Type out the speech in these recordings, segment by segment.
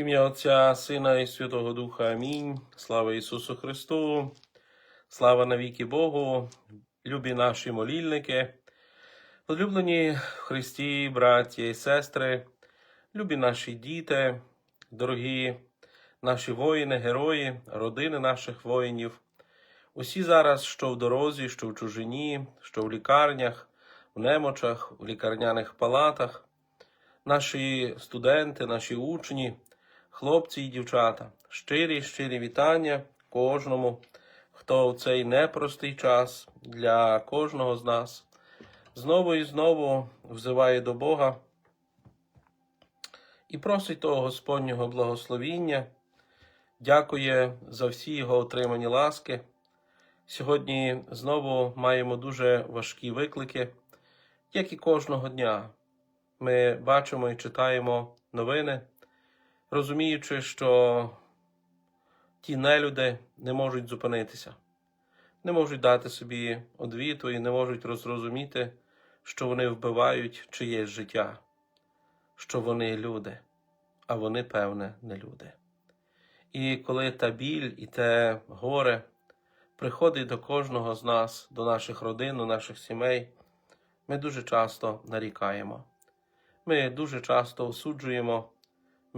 Ім'я Отця, Сина і Святого Духа. Амінь. Слава Ісусу Христу, слава навіки Богу, любі наші молільники, улюблені в Христі, браті і сестри, любі наші діти, дорогі наші воїни, герої, родини наших воїнів. Усі зараз, що в дорозі, що в чужині, що в лікарнях, в немочах, в лікарняних палатах, наші студенти, наші учні, хлопці і дівчата, щирі, щирі вітання кожному, хто в цей непростий час для кожного з нас знову і знову взиває до Бога і просить того Господнього благословіння, дякує за всі його отримані ласки. Сьогодні знову маємо дуже важкі виклики, як і кожного дня. Ми бачимо і читаємо новини, розуміючи, що ті нелюди не можуть зупинитися, не можуть дати собі одвіту і не можуть розрозуміти, що вони вбивають чиєсь життя, що вони люди, а вони, певне, не люди. І коли та біль і те горе приходить до кожного з нас, до наших родин, до наших сімей, ми дуже часто нарікаємо. Ми дуже часто осуджуємо,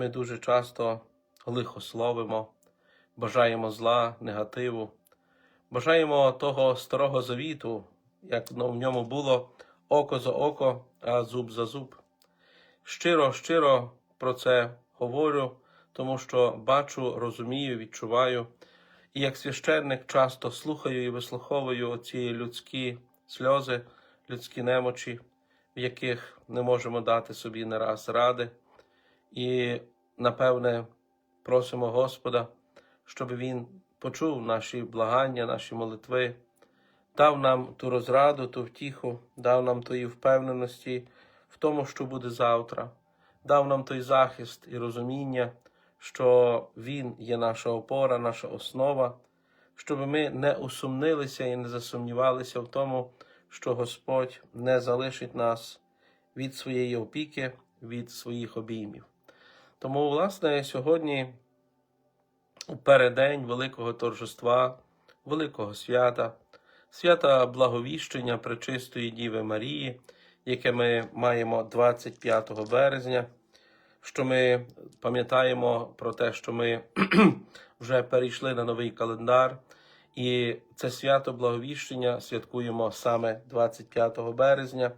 ми дуже часто лихословимо, бажаємо зла, негативу, бажаємо того старого завіту, як в ньому було око за око, а зуб за зуб. Щиро, щиро про це говорю, тому що бачу, розумію, відчуваю. І як священник часто слухаю і вислуховую ці людські сльози, людські немочі, в яких не можемо дати собі не раз ради. І, напевне, просимо Господа, щоб Він почув наші благання, наші молитви, дав нам ту розраду, ту втіху, дав нам тої впевненості в тому, що буде завтра, дав нам той захист і розуміння, що Він є наша опора, наша основа, щоб ми не усумнилися і не засумнівалися в тому, що Господь не залишить нас від своєї опіки, від своїх обіймів. Тому, власне, сьогодні, у переддень Великого торжества, Великого свята, свята Благовіщення Пречистої Діви Марії, яке ми маємо 25 березня, що ми пам'ятаємо про те, що ми вже перейшли на новий календар, і це свято Благовіщення святкуємо саме 25 березня.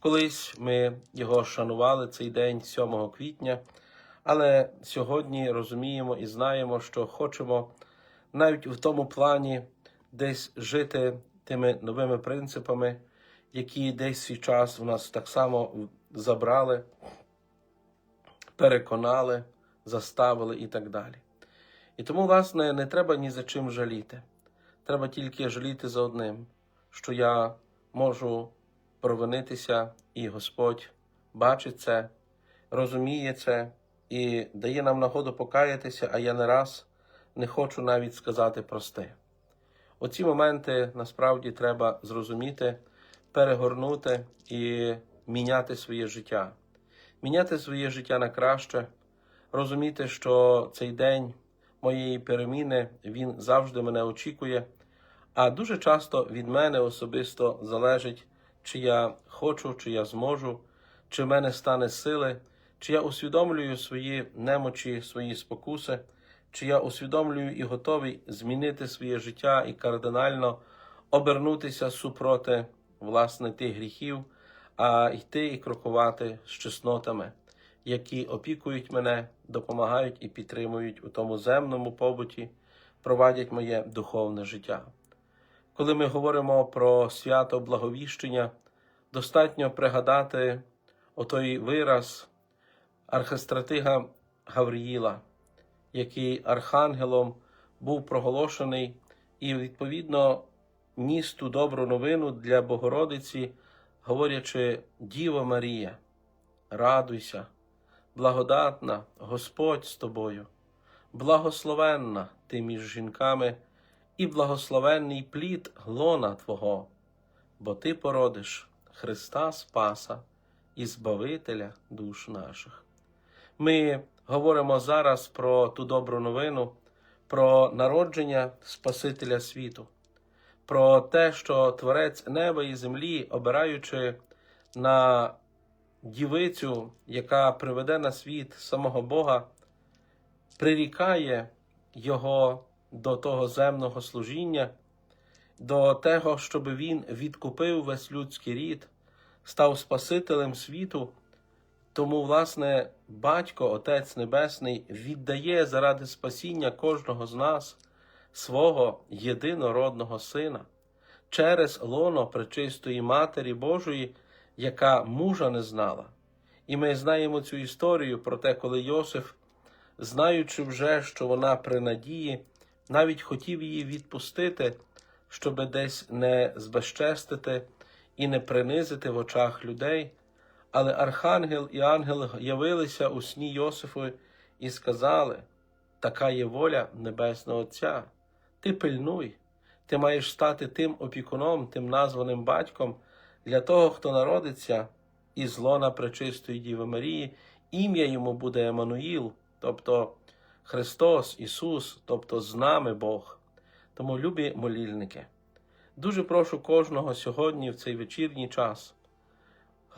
Колись ми його шанували цей день 7 квітня, але сьогодні розуміємо і знаємо, що хочемо навіть в тому плані десь жити тими новими принципами, які десь свій час в нас так само забрали, переконали, заставили і так далі. І тому, власне, не треба ні за чим жаліти. Треба тільки жаліти за одним, що я можу провинитися, і Господь бачить це, розуміє це і дає нам нагоду покаятися, а я не раз не хочу навіть сказати прости. Оці моменти насправді треба зрозуміти, перегорнути і міняти своє життя, міняти своє життя на краще, розуміти, що цей день моєї переміни він завжди мене очікує. А дуже часто від мене особисто залежить, чи я хочу, чи я зможу, чи в мене стане сили, чи я усвідомлюю свої немочі, свої спокуси, чи я усвідомлюю і готовий змінити своє життя і кардинально обернутися супроти власне тих гріхів, а йти і крокувати з чеснотами, які опікують мене, допомагають і підтримують у тому земному побуті, провадять моє духовне життя. Коли ми говоримо про свято Благовіщення, достатньо пригадати отой вираз архистратига Гавриїла, який архангелом був проголошений і, відповідно, ніс ту добру новину для Богородиці, говорячи: Діво Марія, радуйся, благодатна Господь з тобою, благословенна ти між жінками і благословенний плід глона Твого, бо Ти породиш Христа Спаса і Збавителя душ наших. Ми говоримо зараз про ту добру новину, про народження Спасителя світу, про те, що Творець неба і землі, обираючи на дівицю, яка приведе на світ самого Бога, прирікає його до того земного служіння, до того, щоб він відкупив весь людський рід, став Спасителем світу. Тому, власне, Батько, Отець Небесний, віддає заради спасіння кожного з нас свого єдинородного Сина через лоно пречистої Матері Божої, яка мужа не знала. І ми знаємо цю історію про те, коли Йосиф, знаючи вже, що вона при надії, навіть хотів її відпустити, щоби десь не збезчестити і не принизити в очах людей. Але архангел і ангел явилися у сні Йосифу і сказали: така є воля Небесного Отця. Ти пильнуй, ти маєш стати тим опікуном, тим названим батьком для того, хто народиться із лона пречистої Діви Марії, ім'я йому буде Еммануїл, тобто Христос, Ісус, тобто з нами Бог. Тому, любі молільники, дуже прошу кожного сьогодні в цей вечірній час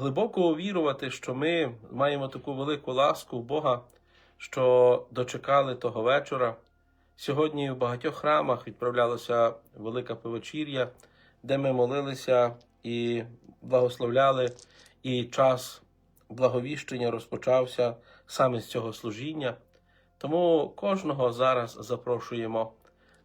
глибоко увірувати, що ми маємо таку велику ласку Бога, що дочекали того вечора. Сьогодні в багатьох храмах відправлялася велика повечір'я, де ми молилися і благословляли, і час благовіщення розпочався саме з цього служіння. Тому кожного зараз запрошуємо,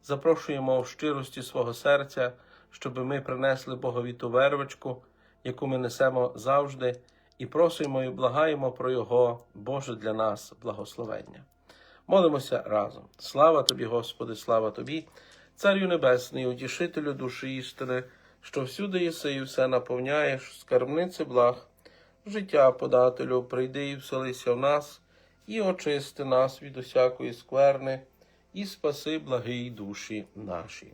запрошуємо в щирості свого серця, щоб ми принесли Богові ту вервочку, яку ми несемо завжди, і просимо і благаємо про Його Боже для нас благословення. Молимося разом. Слава тобі, Господи, слава тобі, Царю Небесний, утішителю душі істини, що всюди єси і все наповняєш, скарбниці благ, життя подателю, прийди і вселися в нас, і очисти нас від усякої скверни, і спаси благий душі наші.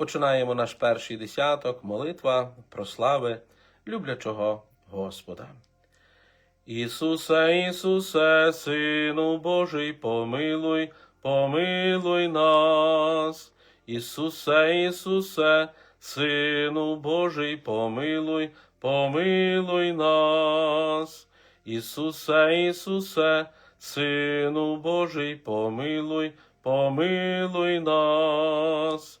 Починаємо наш перший десяток, молитва про слави люблячого Господа. Ісусе, Ісусе, Сину Божий, помилуй, помилуй нас. Ісусе, Ісусе, Сину Божий, помилуй, помилуй нас. Ісусе, Ісусе, Сину Божий, помилуй, помилуй нас.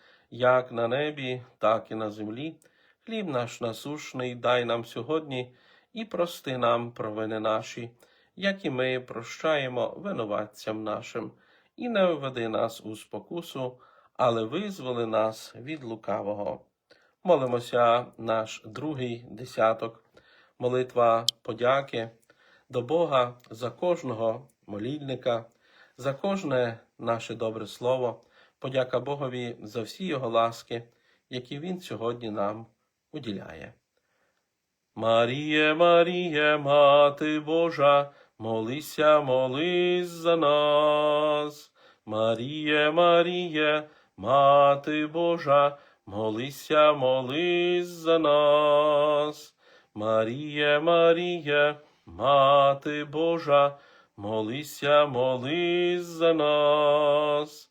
як на небі, так і на землі. Хліб наш насушний дай нам сьогодні і прости нам провини наші, як і ми прощаємо винуватцям нашим, і не введи нас у спокусу, але визволи нас від лукавого. Молимося наш другий десяток, молитва подяки до Бога за кожного молільника, за кожне наше добре слово, подяка Богові за всі Його ласки, які Він сьогодні нам уділяє. Маріє, Маріє, Мати Божа, молися, молись за нас. Маріє, Маріє, Мати Божа, молися, молись за нас. Маріє, Маріє, Мати Божа, молися, молись за нас.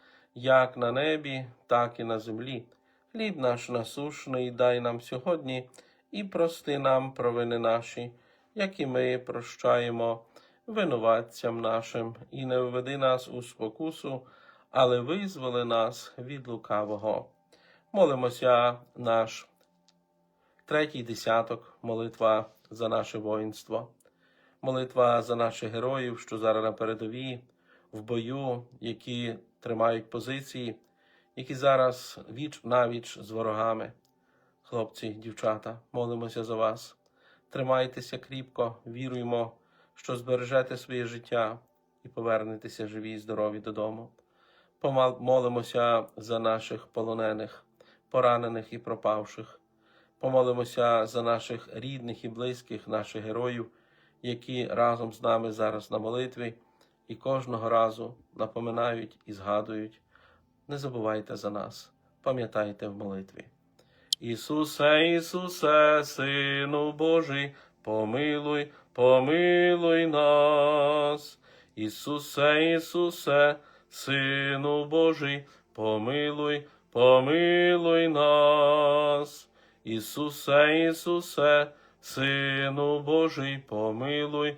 як на небі, так і на землі. Хліб наш насушний дай нам сьогодні і прости нам провини наші, як і ми прощаємо винуватцям нашим, і не введи нас у спокусу, але визволи нас від лукавого. Молимося наш третій десяток, молитва за наше воїнство, молитва за наших героїв, що зараз на передовій, в бою, які тримають позиції, які зараз віч навіч з ворогами. Хлопці, дівчата, молимося за вас. Тримайтеся кріпко, віруємо, що збережете своє життя і повернетеся живі і здорові додому. Помал- за наших полонених, поранених і пропавших. Помолимося за наших рідних і близьких, наших героїв, які разом з нами зараз на молитві і кожного разу напоминають і згадують. Не забувайте за нас, пам'ятайте в молитві. Ісусе, Ісусе, Сину Божий, помилуй, помилуй нас. Ісусе, Ісусе, Сину Божий, помилуй, помилуй нас. Ісусе, Ісусе, Сину Божий, помилуй,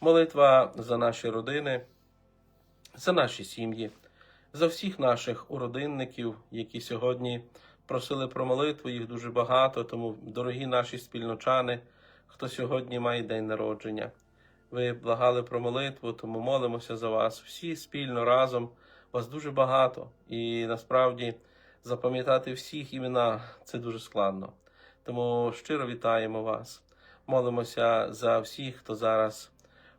молитва за наші родини, за наші сім'ї, за всіх наших уродинників, які сьогодні просили про молитву, їх дуже багато, тому, дорогі наші спільночани, хто сьогодні має день народження. Ви благали про молитву, тому молимося за вас всі спільно разом. Вас дуже багато, і насправді запам'ятати всіх імена це дуже складно. Тому щиро вітаємо вас. Молимося за всіх, хто зараз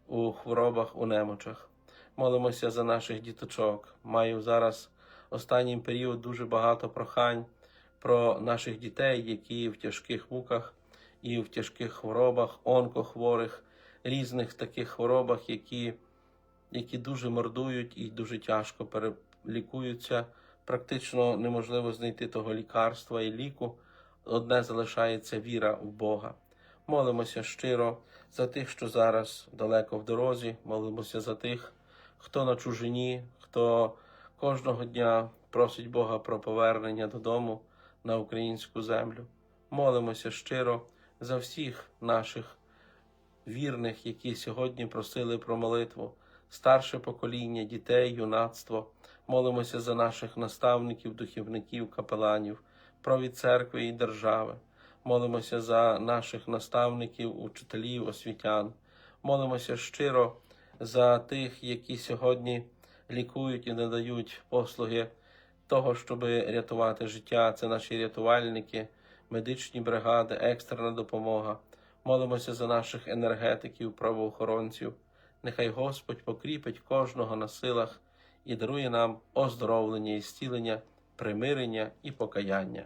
у хворобах, у немочах. Молимося за наших діточок. Маю зараз останній період дуже багато прохань про наших дітей, які в тяжких муках і в тяжких хворобах, онкохворих, різних таких хворобах, які, які дуже мордують і дуже тяжко перелікуються. Практично неможливо знайти того лікарства і ліку. Одне залишається віра в Бога. Молимося щиро за тих, що зараз далеко в дорозі. Молимося за тих, хто на чужині, хто кожного дня просить Бога про повернення додому на українську землю. Молимося щиро за всіх наших вірних, які сьогодні просили про молитву, старше покоління, дітей, юнацтво. Молимося за наших наставників, духівників, капеланів, провід церкви і держави. Молимося за наших наставників, учителів, освітян. Молимося щиро за тих, які сьогодні лікують і надають послуги того, щоб рятувати життя. Це наші рятувальники, медичні бригади, екстрена допомога. Молимося за наших енергетиків, правоохоронців. Нехай Господь покріпить кожного на силах і дарує нам оздоровлення і зцілення, примирення і покаяння.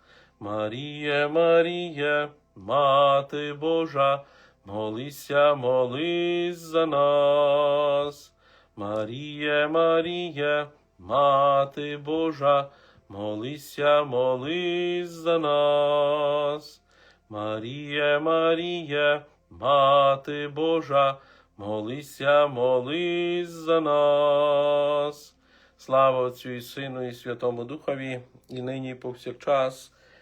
Маріє, Маріє, Мати Божа, молися, молись за нас. Маріє, Маріє, Мати Божа, молися, молись за нас. Маріє, Маріє, Мати Божа, молися, молись за нас. Слава Отцю і Сину, і Святому Духові, і нині, і повсякчас,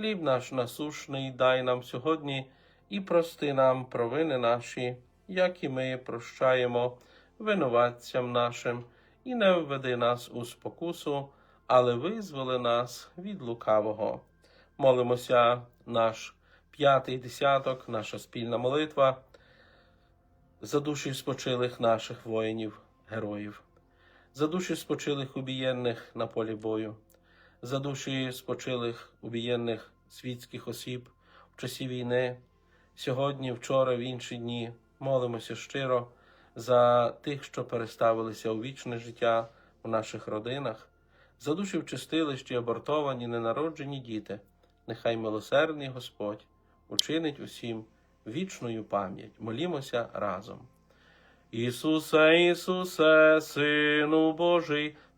Хліб наш насушний дай нам сьогодні і прости нам провини наші, як і ми прощаємо винуватцям нашим, і не введи нас у спокусу, але визволи нас від лукавого. Молимося наш п'ятий десяток, наша спільна молитва за душі спочилих наших воїнів, героїв, за душі спочилих убієнних на полі бою, за душі спочилих убієнних світських осіб в часі війни, сьогодні, вчора, в інші дні молимося щиро за тих, що переставилися у вічне життя в наших родинах, за душі в чистилищі абортовані, ненароджені діти. Нехай милосердний Господь учинить усім вічною пам'ять. Молімося разом. Ісусе, Ісусе, Сину Божий,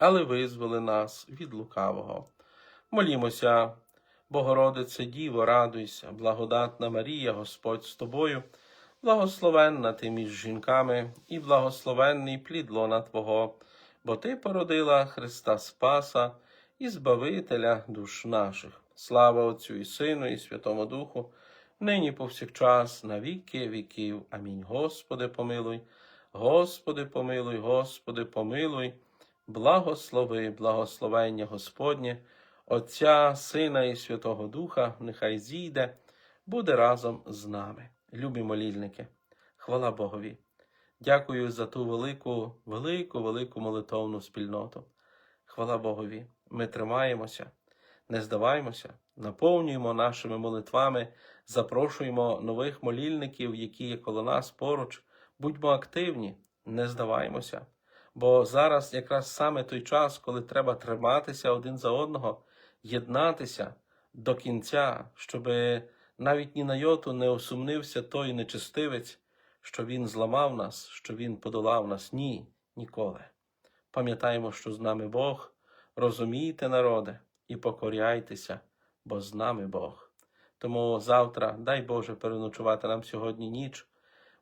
але визволи нас від лукавого. Молімося, Богородице Діво, радуйся, благодатна Марія, Господь з тобою, благословенна ти між жінками, і благословенний плід лона Твого, бо Ти породила Христа Спаса і Збавителя душ наших. Слава Отцю і Сину, і Святому Духу, нині повсякчас, на віки віків. Амінь. Господи, помилуй, Господи, помилуй, Господи, помилуй, благослови, благословення Господнє, Отця, Сина і Святого Духа, нехай зійде, буде разом з нами. Любі молільники, хвала Богові. Дякую за ту велику, велику, велику молитовну спільноту. Хвала Богові. Ми тримаємося, не здаваємося, наповнюємо нашими молитвами, запрошуємо нових молільників, які є коло нас поруч. Будьмо активні, не здаваємося. Бо зараз якраз саме той час, коли треба триматися один за одного, єднатися до кінця, щоб навіть ні на йоту не осумнився той нечистивець, що він зламав нас, що він подолав нас. Ні, ніколи. Пам'ятаємо, що з нами Бог, розумійте, народи, і покоряйтеся, бо з нами Бог. Тому завтра, дай Боже, переночувати нам сьогодні ніч.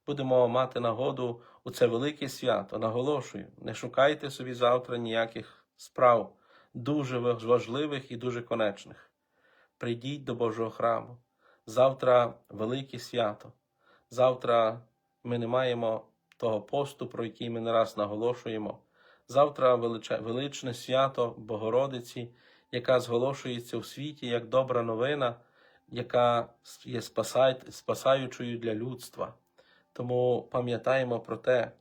Будемо мати нагоду у це велике свято. Наголошую, не шукайте собі завтра ніяких справ, дуже важливих і дуже конечних. Прийдіть до Божого храму. Завтра велике свято. Завтра ми не маємо того посту, про який ми не раз наголошуємо. Завтра величне свято Богородиці, яка зголошується у світі як добра новина, яка є спасаючою для людства. Тому пам'ятаємо про те,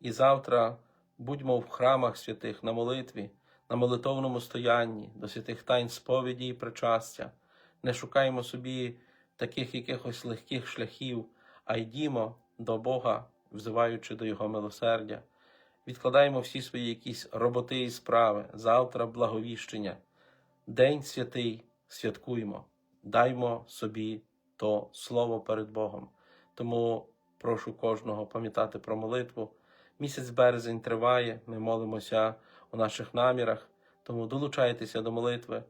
і завтра будьмо в храмах святих на молитві, на молитовному стоянні, до святих тайн сповіді і причастя. Не шукаємо собі таких якихось легких шляхів, а йдімо до Бога, взиваючи до Його милосердя. Відкладаємо всі свої якісь роботи і справи, завтра благовіщення. День святий святкуємо, даймо собі то слово перед Богом. Тому прошу кожного пам'ятати про молитву. Місяць березень триває, ми молимося у наших намірах, тому долучайтеся до молитви,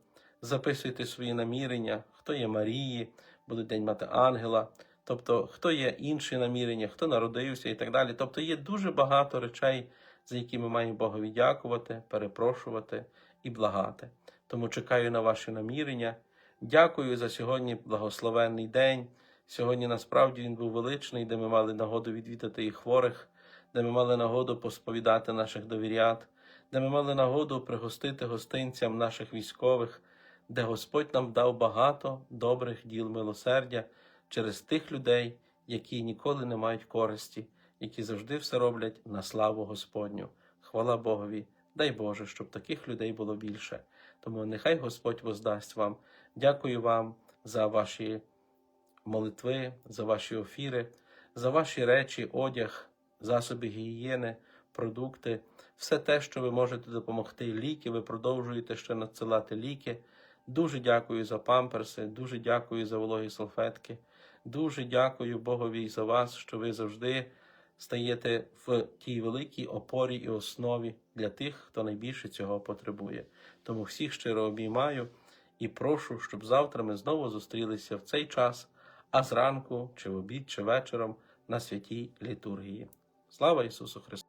записуйте свої намірення, хто є Марії, буде День Мати Ангела, тобто хто є інші намірення, хто народився і так далі. Тобто є дуже багато речей, за які ми маємо Богові дякувати, перепрошувати і благати. Тому чекаю на ваші намірення. Дякую за сьогодні благословенний день. Сьогодні насправді він був величний, де ми мали нагоду відвідати і хворих, де ми мали нагоду посповідати наших довірят, де ми мали нагоду пригостити гостинцям наших військових, де Господь нам дав багато добрих діл милосердя через тих людей, які ніколи не мають користі, які завжди все роблять на славу Господню. Хвала Богові, дай Боже, щоб таких людей було більше. Тому нехай Господь воздасть вам. Дякую вам за ваші молитви, за ваші офіри, за ваші речі, одяг, засоби гігієни, продукти, все те, що ви можете допомогти, ліки, ви продовжуєте ще надсилати ліки. Дуже дякую за памперси, дуже дякую за вологі салфетки. Дуже дякую Богові за вас, що ви завжди стаєте в тій великій опорі і основі для тих, хто найбільше цього потребує. Тому всіх щиро обіймаю і прошу, щоб завтра ми знову зустрілися в цей час, а зранку, чи в обід, чи вечором на святій літургії. Слава Ісусу Христу!